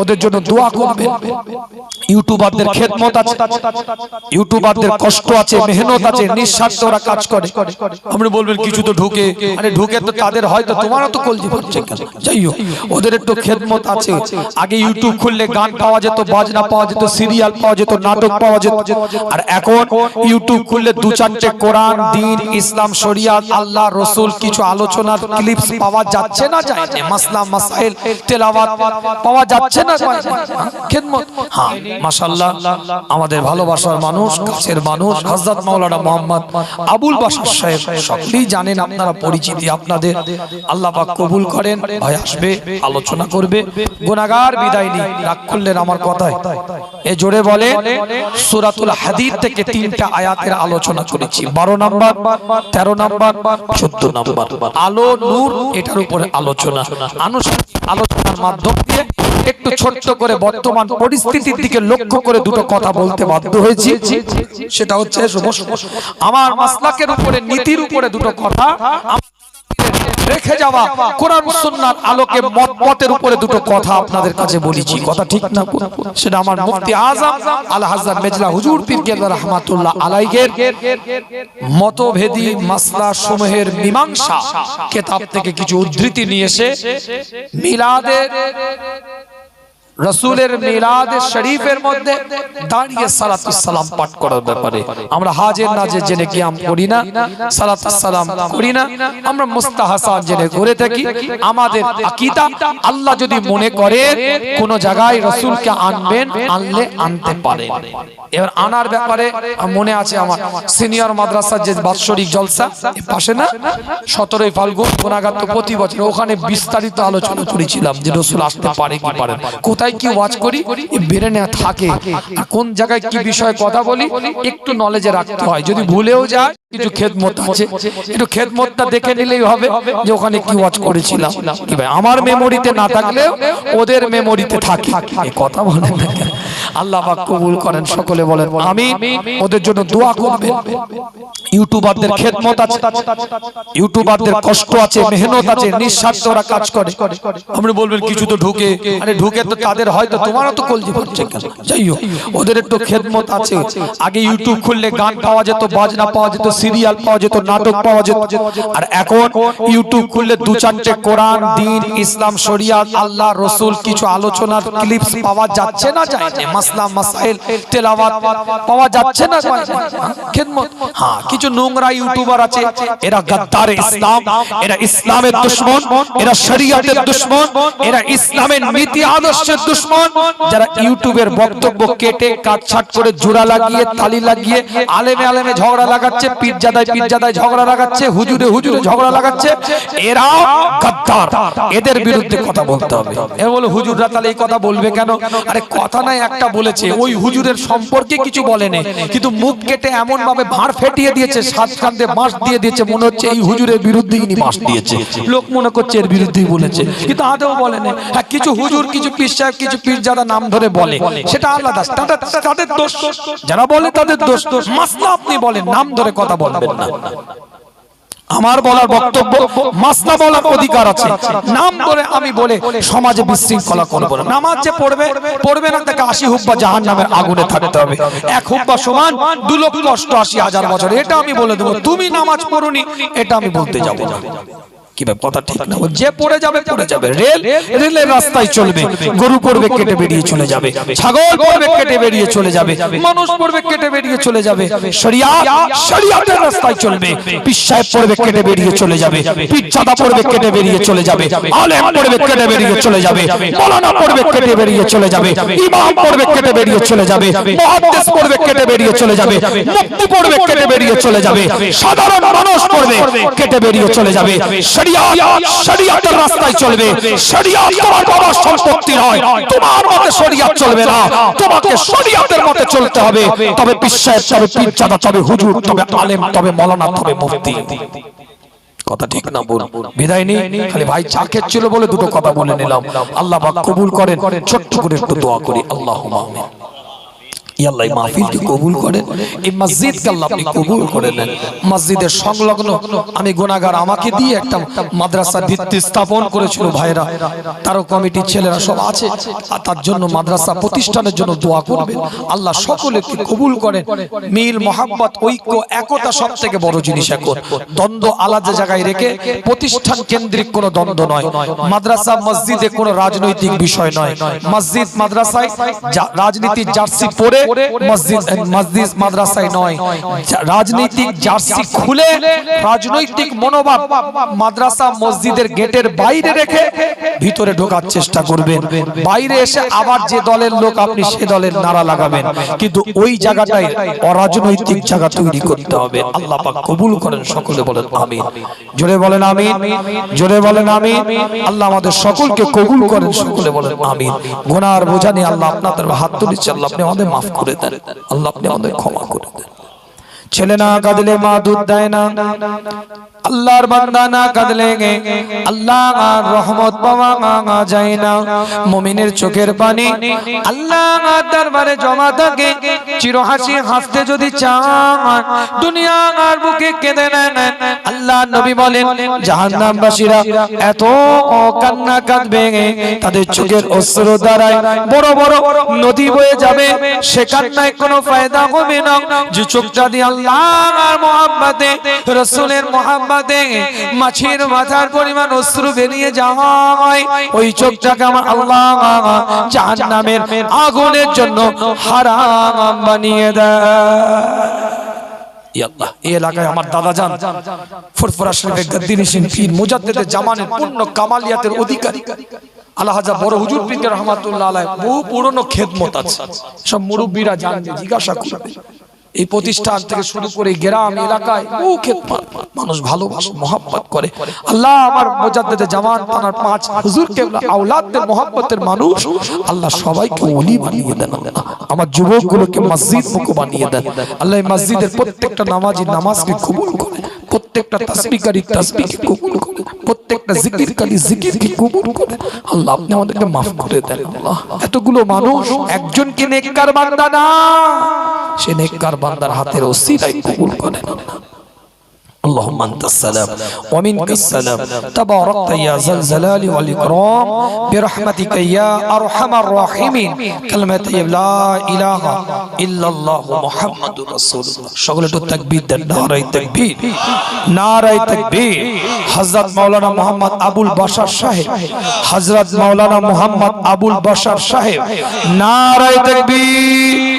ওদের জন্য দোয়া করবেন। ইউটিউবারদের খেদমত আছে। ইউটিউবারদের কষ্ট আছে, মেহনত আছে, নিঃস্বার্থ ওরা কাজ করে। আপনি বলবেন, কিছু তো ঢুকে। আরে ঢুকে তো তাদের হয়তো, তোমারও তো কলজি পড়ছে যাই হোক, ওদের একটু খেদমত আছে। আগে ইউটিউব খুললে গান পাওয়া যেত, বাজনা পাওয়া যেত, সিরিয়াল পাওয়া যেত, নাটক পাওয়া যেত। আর এখন ইউটিউব খুললে দু চারটে কোরআন, দিন, ইসলাম, শরিয়াত, আল্লাহ, রসুল, কিছু আলোচনার ক্লিপস পাওয়া যাচ্ছে না যায়? মাসলা, মাসাইল, তেলাওয়াত পাওয়া যাচ্ছে যায় না? খেদমত। হ্যাঁ মাশাআল্লাহ আমাদের ভালোবাসার মানুষ কাছের মানুষ হযরত মাওলানা মোহাম্মদ আবুল বাশার সাহেব সকলেই জানেন আপনারা পরিচিতি আপনাদের। আল্লাহ পাক কবুল করেন ভাই আসবে আলোচনা করবে। গুনাহগার বিদায় নি রাগ করলেন আমার কথায়। এ জোরে বলে সূরাতুল হাদিদ থেকে তিনটা আয়াতের আলোচনা করেছি। 12 নাম্বার 13 নাম্বার 14 নাম্বার। আলো নূর এটার উপরে আলোচনা। আনুষ্ঠানিক আলোচনার মাধ্যম দিয়ে একটু ছোট্ট করে বর্তমান পরিস্থিতির দিকে লক্ষ্য করে দুটো কথা বলতে বাধ্য হয়েছি। সেটা হচ্ছে আমার মাসলাকের উপরে, নীতির উপরে দুটো কথা। রেখে যাওয়া কোরআন সুন্নাহর আলোকে মত, মতের উপরে দুটো কথা আপনাদের কাছে বলেছি কথা ঠিক না? সেটা আমার মুফতি আজম আল মেজলা হুজুর পীর রহমাতুল্লাহ আলাইহির মতভেদী মাসলা সমূহের মীমাংসা, কিতাব থেকে কিছু উদ্ধৃতি নিয়ে এসে মিলাদের রসুলের মিলাদ শরীফের মধ্যে দাঁড়িয়ে সালাতুস সালাম পাঠ করার ব্যাপারে আমরা হাজের নাজে জেনে কিয়াম করি না, সালাতুস সালাম করি না, আমরা মুস্তাহাসান জেনে করে থাকি। আমাদের আকীদা, আল্লাহ যদি মনে করে, কোন জায়গায় রসুলকে আনবেন, আনলে আনতে পারে এবার আনার ব্যাপারে মনে আছে আমার সিনিয়র মাদ্রাসার যে বাৎসরিক জলসা পাশে না? সতেরোই ফাল্গুন গুণাগাত প্রতি বছর ওখানে বিস্তারিত আলোচনা করেছিলাম যে রসুল আসতে পারে কি পারে না। কোথায় কি ওয়াজ করি? বেরেনে থাকে। কোন জায়গায় কি বিষয়ে কথা বলি? একটু নলেজে রাখতে হয়। যদি ভুলেও যায় কিছু খেদমত আছে। একটু খেদমতটা দেখে নিলেই হবে যে ওখানে কি ওয়াজ করেছিলাম। কি ভাই আমার মেমোরিতে না থাকলেও ওদের মেমোরিতে থাকে। কথা বলেন না আল্লাহ কবুল করেন সকলে বলেন আমি ওদের জন্য দোয়া করবেন। ইউটিউবারদের খেদমত আছে। ইউটিউবারদের কষ্ট আছে মেহনত আছে নিঃস্বার্থ ওরা কাজ করে। আপনি বলবেন কিছু তো ঢুকে আরে ঢুকে তো তাদের হয়তো তোমারও তো কলজি পড়ছে যাই হোক ওদের একটু খেদমত আছে। আগে ইউটিউব খুললে গান পাওয়া যেত বাজনা পাওয়া যেত সিরিয়াল পাওয়া যেত নাটক পাওয়া যেত। আর এখন ইউটিউব খুললে দু চারটে কোরআন দিন ইসলাম শরিয়াত আল্লাহ রসুল কিছু আলোচনার ক্লিপস পাওয়া যাচ্ছে না যায় মাসলা মাসাইল তেলাওয়াত পাওয়া যাচ্ছে না? খেদমত হ্যাঁ কিছু নোংরা ইউটিউবার আছে, এরা গাদ্দার ইসলাম, এরা ইসলামের দুশ্মন, এরা শরিয়াতের দুশ্মন, এরা ইসলামের নীতি আদর্শের দুশ্মন। যারা ইউটিউবের বক্তব্য কেটে, কাটছাট করে জোড়া লাগিয়ে তালি লাগিয়ে, আলেমে আলেমে ঝগড়া লাগাচ্ছে পীরজাদায় পীরজাদায় ঝগড়া লাগাচ্ছে, হুজুরে হুজুরে ঝগড়া লাগাচ্ছে এরা গাদ্দার। এদের বিরুদ্ধে কথা বলতে হবে। এ বলে, হুজুররা তাহলে এই কথা বলবে কেন? আরে কথা নাই, একটা বলেছে, ওই হুজুরের সম্পর্কে কিছু বলেনি কিন্তু মুখ কেটে এমন ভাবে ভাঁড় ফেটিয়ে দিয়েছে সাত কান্দে বাঁশ দিয়ে দিয়েছে, মনে হচ্ছে এই হুজুরের বিরুদ্ধে ইনি বাঁশ দিয়েছে। লোক মনে করছে এর বিরুদ্ধেই বলেছে। কিন্তু আদৌ বলেনি হ্যাঁ কিছু হুজুর, কিছু পীর সাহেব, কিছু পীর যারা নাম ধরে বলে, সেটা আলাদা। তাদের তাদের দোষ, যারা বলে তাদের দোষ। মাসলা আপনি বলেন, নাম ধরে কথা বলবেন না। আমার বলার বক্তব্য, মাসলা বলার অধিকার আছে। নাম বলে আমি বলে সমাজে বিশৃঙ্খলা করব না। নামাজ যে পড়বে পড়বে না, তাকে আশি হুব্বা জাহান নামের আগুনে থাকতে হবে। এক হুব্বা সমান দু লক্ষ অষ্টআশি হাজার বছর। এটা আমি বলে দেবো। তুমি নামাজ পড়ুনি, এটা আমি বলতে যাব কি কথা ঠিক না যে পড়ে যাবে পড়ে যাবে। রেল রেলের রাস্তায় চলবে। গরু পড়বে কেটে বেরিয়ে চলে যাবে। ছাগল পড়বে কেটে বেরিয়ে চলে যাবে। মানুষ পড়বে কেটে বেরিয়ে চলে যাবে। শরিয়াত শরিয়াতের রাস্তায় চলবে। পীর সাহেব পড়বে কেটে বেরিয়ে চলে যাবে। পীর চাঁদা পড়বে কেটে বেরিয়ে চলে যাবে। আলেম পড়বে কেটে বেরিয়ে চলে যাবে। মৌলানা পড়বে কেটে বেরিয়ে চলে যাবে। ইমাম পড়বে কেটে বেরিয়ে চলে যাবে। মুহাদ্দিস পড়বে কেটে বেরিয়ে চলে যাবে। মুফতি পড়বে কেটে বেরিয়ে চলে যাবে। সাধারণ মানুষ পড়বে কেটে বেরিয়ে চলে যাবে। শরিয়াতের রাস্তায় চলবে। শরিয়াত তোমার বাবার সম্পত্তি নয়। তোমার মতে শরিয়াত চলবে না। তোমাকে শরিয়াতের মতে চলতে হবে। তবে বিশ্বাস তবে পীরজাদা তবে হুজুর তবে আলেম তবে মৌলানা তবে মুফতি। কথা ঠিক না বল বিদায় নেই? খালি ভাই চা খেচ্ছিল বলে দুটো কথা বলে নিলাম। আল্লাহ পাক কবুল করেন। ছোট্ট করে একটু দোয়া করি। আমিন। ই আল্লাহ মাহফিলকে কবুল করেন। এই মসজিদকে আল্লাহ আপনি কবুল করে নেন মসজিদের সংলগ্ন আমি আমাকে দিয়ে একটা মাদ্রাসা ভিত্তি স্থাপন করেছিল ভাইরা। তারও কমিটির ছেলেরা সব আছে। আর তার জন্য মাদ্রাসা প্রতিষ্ঠানের জন্য দোয়া করবেন। আল্লাহ সকলকে কবুল করেন। মিল মোহাম্মত ঐক্য একতা সব থেকে বড় জিনিস এখন দ্বন্দ্ব আলাদা জায়গায় রেখে প্রতিষ্ঠান কেন্দ্রিক কোনো দ্বন্দ্ব নয়। মাদ্রাসা মসজিদে কোনো রাজনৈতিক বিষয় নয়। মসজিদ মাদ্রাসায় রাজনীতির জার্সি পরে মসজিদ মসজিদ মাদ্রাসায় নয়। রাজনৈতিক জার্সি খুলে রাজনৈতিক মনোভাব মাদ্রাসা মসজিদের গেটের বাইরে রেখে ভিতরে ঢোকার চেষ্টা করবেন। বাইরে এসে আবার যে দলের লোক আপনি সে দলের নারা লাগাবেন। কিন্তু ওই জায়গাটায় অরাজনৈতিক জায়গা তৈরি করতে হবে। আল্লাহ পাক কবুল করেন সকলে বলেন আমিন। জোরে বলেন আমিন। জোরে বলেন আমিন। আল্লাহ আমাদের সকলকে কবুল করেন সকলে বলেন আমিন। গুনার বোঝা নিয়ে আল্লাহ আপনাদের হাত তুলেছে আল্লাহ আপনি আমাদের মাফ করে দেন। আল্লাহ আপনি আমাদের ক্ষমা করে দেন। ছেলে না কাঁদলে মা দুধ দেয় না। আল্লাহর বান্দা না কাঁদলে আল্লাহ আর রহমত পাওয়া যায় না। মুমিনের চোখের পানি আল্লাহ আর দরবারে জমা থাকে চির হাসি হাসতে যদি চান, দুনিয়া আর বুকে কেঁদে নেন। আল্লাহ নবী বলেন, জাহান্নামবাসীরা এত কান্না কাঁদবে তাদের চোখের অস্ত্র দ্বারায় বড় বড় নদী বয়ে যাবে, সে কান্নায় কোনো ফায়দা হবে না। যে চোখটা দিয়ে আল্লাহ আর মোহাম্মদে, রসুলের মোহাম্মদে মাছের মাথার পরিমাণ অস্ত্র বেরিয়ে যায় ওই চোখটাকে আমার আল্লাহ জাহান্নামের আগুনের জন্য হারাম বানিয়ে দেয়। এলাকায় আমার দাদা যান। জিজ্ঞাসা করবে। এই প্রতিষ্ঠান থেকে শুরু করে গ্রাম এলাকায় বহু মানুষ ভালোবাসে করে। আল্লাহ আমার মুজাদ্দেদে জামান তানার পাঁচ হুজুর কেবলা আওলাদের মানুষ আল্লাহ সবাইকে ওলি বানিয়ে দেন আমার যুবকগুলোকে মসজিদ মুখ বানিয়ে দেন। আল্লাহ এই মসজিদের প্রত্যেকটা নামাজি নামাজকে কবুল প্রত্যেকটা তাসবিকারী তাসবিকে কবুল করে। প্রত্যেকটা জিকিরকারী জিকিরকে কবুল করে। আল্লাহ আপনি আমাদেরকে মাফ করে দেন আল্লাহ। এতগুলো মানুষ একজনকে নেককার বান্দা না সে নেককার বান্দার হাতের ওসিলাই কবুল করেন আল্লাহ اللهم انت السلام ومنك السلام تباركت يا ذا الجلال والاكرام برحمتك يا ارحم الراحمين كلمه لا اله الا الله محمد رسول الله সকলে তো তাকবীর দেন নারায়ে তাকবীর নারায়ে তাকবীর হযরত মাওলানা মোহাম্মদ আবুল বাশার সাহেব হযরত মাওলানা মোহাম্মদ আবুল বাশার সাহেব নারায়ে তাকবীর